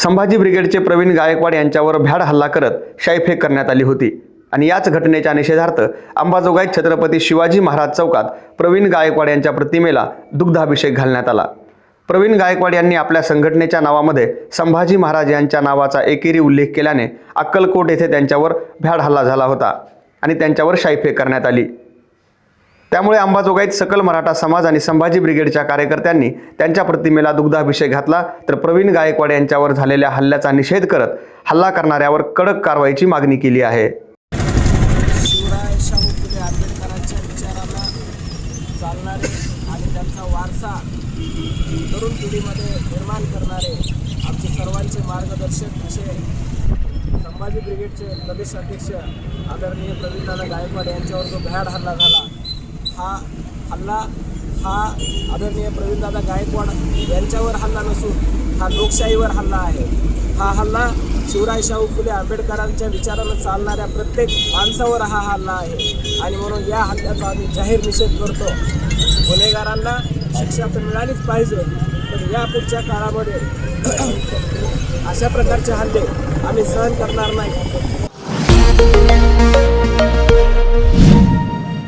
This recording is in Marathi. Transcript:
संभाजी ब्रिगेडचे प्रवीण गायकवाड यांच्यावर भ्याड हल्ला करत शाईफेक करण्यात आली होती. आणि याच घटनेच्या निषेधार्थ अंबाजोगाईत छत्रपती शिवाजी महाराज चौकात प्रवीण गायकवाड यांच्या प्रतिमेला दुग्धाभिषेक घालण्यात आला. प्रवीण गायकवाड यांनी आपल्या संघटनेच्या नावामध्ये संभाजी महाराज यांच्या नावाचा एकेरी उल्लेख केल्याने अक्कलकोट येथे त्यांच्यावर भ्याड हल्ला झाला होता आणि त्यांच्यावर शाईफेक करण्यात आली. त्यामुळे अंबाजोगाईत सकल मराठा समाज आणि संभाजी ब्रिगेडच्या कार्यकर्त्यांनी त्यांच्या प्रतिमेला दुग्धाभिषेक घातला तर प्रवीण गायकवाड यांच्यावर झालेल्या हल्ल्याचा निषेध करत हल्ला करणाऱ्यावर कडक कारवाईची मागणी केली आहे. चालणारे आणि त्यांचा वारसा तरुण पिढीमध्ये निर्माण करणारे आमचे सर्वांचे मार्गदर्शक असे संभाजी ब्रिगेडचे प्रदेश अध्यक्ष आदरणीय प्रवीणदादा गायकवाड यांच्यावर जो भ्याड हल्ला झाला हा हल्ला हा आदरणीय प्रवीणदादा गायकवाड यांच्यावर हल्ला नसून हा लोकशाहीवर हल्ला आहे. हा हल्ला शिवराय शाहू फुले आंबेडकरांच्या विचारानं चालणाऱ्या प्रत्येक माणसावर हा हल्ला आहे. आणि म्हणून या हल्ल्याचा आम्ही जाहीर निषेध करतो. गुन्हेगारांना शिक्षा तर मिळालीच पाहिजे पण या पुढच्या काळामध्ये अशा प्रकारचे हल्ले आम्ही सहन करणार नाही.